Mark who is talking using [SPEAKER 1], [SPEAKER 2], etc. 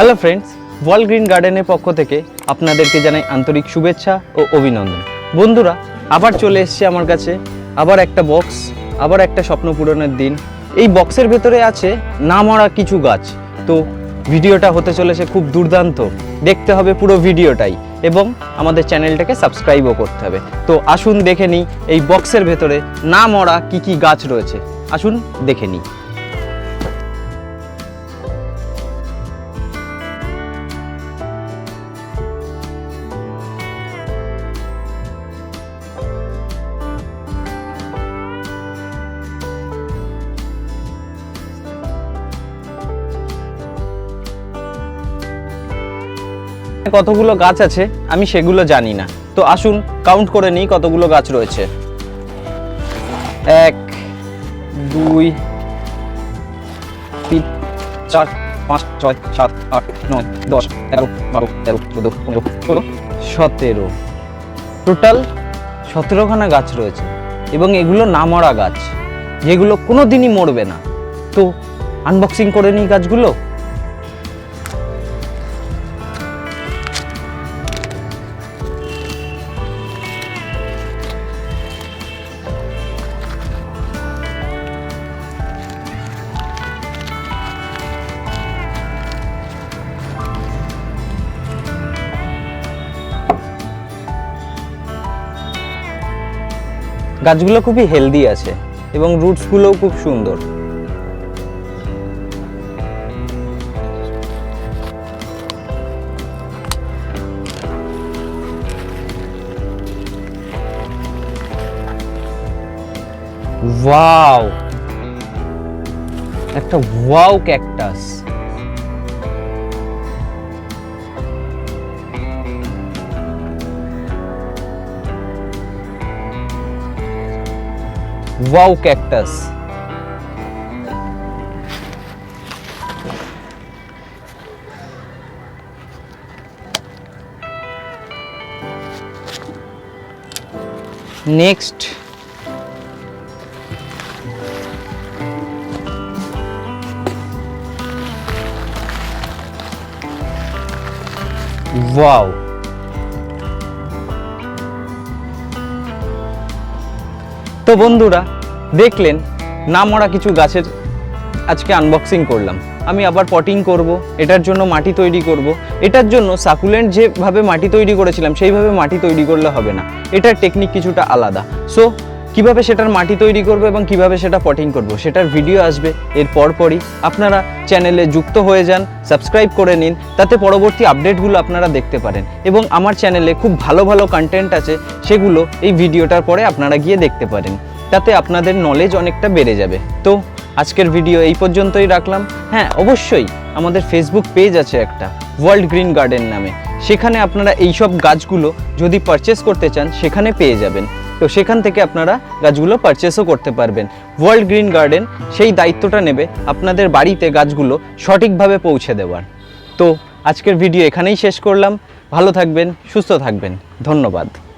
[SPEAKER 1] hello friends ওয়াল green গার্ডেনের পক্ষ থেকে আপনাদেরকে জানাই আন্তরিক শুভেচ্ছা ও অভিনন্দন বন্ধুরা আবার চলে এসছে আমার কাছে আবার একটা বক্স আবার একটা স্বপ্ন পূরণের দিন এই বক্সের ভেতরে আছে না মরা কিছু গাছ তো ভিডিওটা হতে চলেছে খুব দুর্দান্ত দেখতে হবে পুরো ভিডিওটাই এবং আমাদের চ্যানেলটাকে সাবস্ক্রাইবও করতে হবে তো আসুন দেখে নিই এই বক্সের ভেতরে না মরা কী কী গাছ রয়েছে আসুন দেখে নিই কতগুলো গাছ আছে আমি সেগুলো জানি না তো আসুন কাউন্ট করে নিই কতগুলো গাছ রয়েছে এক দুই তিন চার পাঁচ ছয় সাত আট নয় দশ এগারো বারো তেরো চোদ্দো পনেরো ষোলো সতেরো টোটাল সতেরোখানা গাছ রয়েছে এবং এগুলো নামরা গাছ যেগুলো কোনো দিনই মরবে না তো আনবক্সিং করে নিই গাছগুলো গাছগুলো খুবই হেলদি আছে এবং রুটসগুলোও খুব সুন্দর ওয়াও একটা wow cactus wow cactus next wow তো বন্ধুরা দেখলেন না মরা কিছু গাছের আজকে আনবক্সিং করলাম আমি আবার পটিং করব এটার জন্য মাটি তৈরি করব এটার জন্য সাকুলেন্ট যেভাবে মাটি তৈরি করেছিলাম সেইভাবে মাটি তৈরি করলে হবে না এটার টেকনিক কিছুটা আলাদা সো কিভাবে সেটার মাটি তৈরি করব এবং কিভাবে সেটা পটিং করব সেটার ভিডিও আসবে এর পরপরই আপনারা চ্যানেলে যুক্ত হয়ে যান সাবস্ক্রাইব করে নিন তাতে পরবর্তী আপডেটগুলো আপনারা দেখতে পারেন এবং আমার চ্যানেলে খুব ভালো ভালো কন্টেন্ট আছে সেগুলো এই ভিডিওটার পরে আপনারা গিয়ে দেখতে পারেন তাতে আপনাদের নলেজ অনেকটা বেড়ে যাবে তো আজকের ভিডিও এই পর্যন্তই রাখলাম হ্যাঁ অবশ্যই আমাদের ফেসবুক পেজ আছে একটা ওয়ার্ল্ড গ্রিন গার্ডেন নামে সেখানে আপনারা এইসব গাছগুলো যদি পারচেস করতে চান সেখানে পেয়ে যাবেন তো সেখান থেকে আপনারা গাছগুলো পারচেসও করতে পারবেন ওয়ার্ল্ড গ্রিন গার্ডেন সেই দায়িত্বটা নেবে আপনাদের বাড়িতে গাছগুলো সঠিকভাবে পৌঁছে দেওয়ার তো আজকের ভিডিও এখানেই শেষ করলাম ভালো থাকবেন সুস্থ থাকবেন ধন্যবাদ